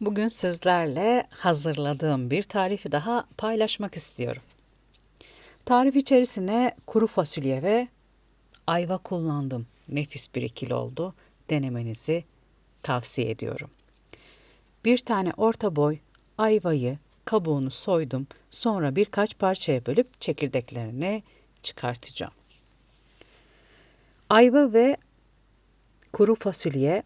Bugün sizlerle hazırladığım bir tarifi daha paylaşmak istiyorum. Tarif içerisine kuru fasulye ve ayva kullandım. Nefis bir ikili oldu. Denemenizi tavsiye ediyorum. Bir tane orta boy ayvayı kabuğunu soydum. Sonra birkaç parçaya bölüp çekirdeklerini çıkartacağım. Ayva ve kuru fasulye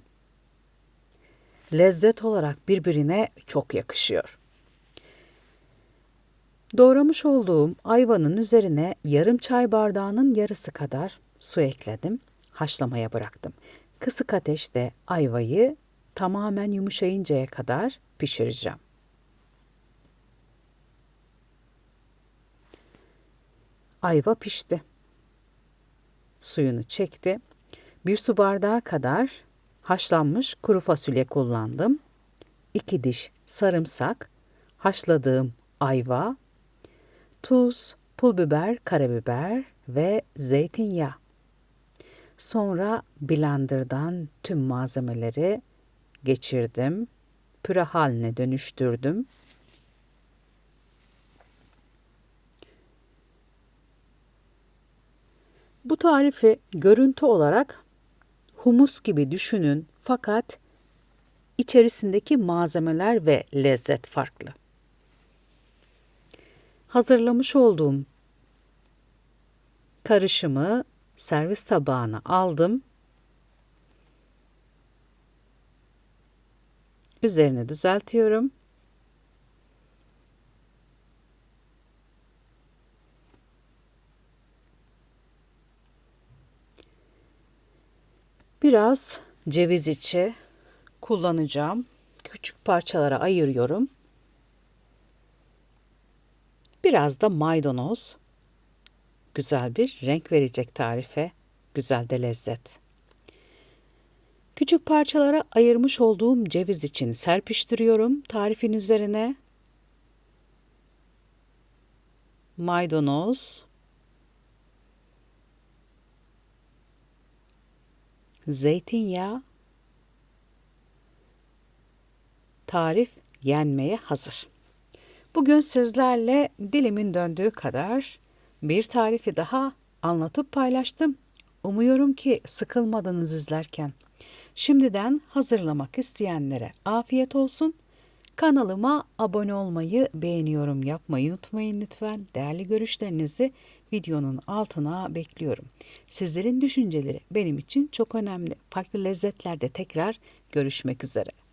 lezzet olarak birbirine çok yakışıyor. Doğramış olduğum ayvanın üzerine yarım çay bardağının yarısı kadar su ekledim. Haşlamaya bıraktım. Kısık ateşte ayvayı tamamen yumuşayıncaya kadar pişireceğim. Ayva pişti. Suyunu çekti. Bir su bardağı kadar haşlanmış kuru fasulye kullandım. 2 diş sarımsak, haşladığım ayva, tuz, pul biber, karabiber ve zeytinyağı. Sonra blenderdan tüm malzemeleri geçirdim. Püre haline dönüştürdüm. Bu tarifi görüntü olarak humus gibi düşünün fakat içerisindeki malzemeler ve lezzet farklı. Hazırlamış olduğum karışımı servis tabağına aldım. Üzerini düzeltiyorum. Biraz ceviz içi kullanacağım. Küçük parçalara ayırıyorum. Biraz da maydanoz. Güzel bir renk verecek tarife. Güzel de lezzet. Küçük parçalara ayırmış olduğum ceviz için serpiştiriyorum tarifin üzerine. Maydanoz, zeytinyağı, tarif yenmeye hazır. Bugün sizlerle dilimin döndüğü kadar bir tarifi daha anlatıp paylaştım. Umuyorum ki sıkılmadınız izlerken. Şimdiden hazırlamak isteyenlere afiyet olsun. Kanalıma abone olmayı, beğeniyorum yapmayı unutmayın lütfen. Değerli görüşlerinizi videonun altına bekliyorum. Sizlerin düşünceleri benim için çok önemli. Farklı lezzetlerde tekrar görüşmek üzere.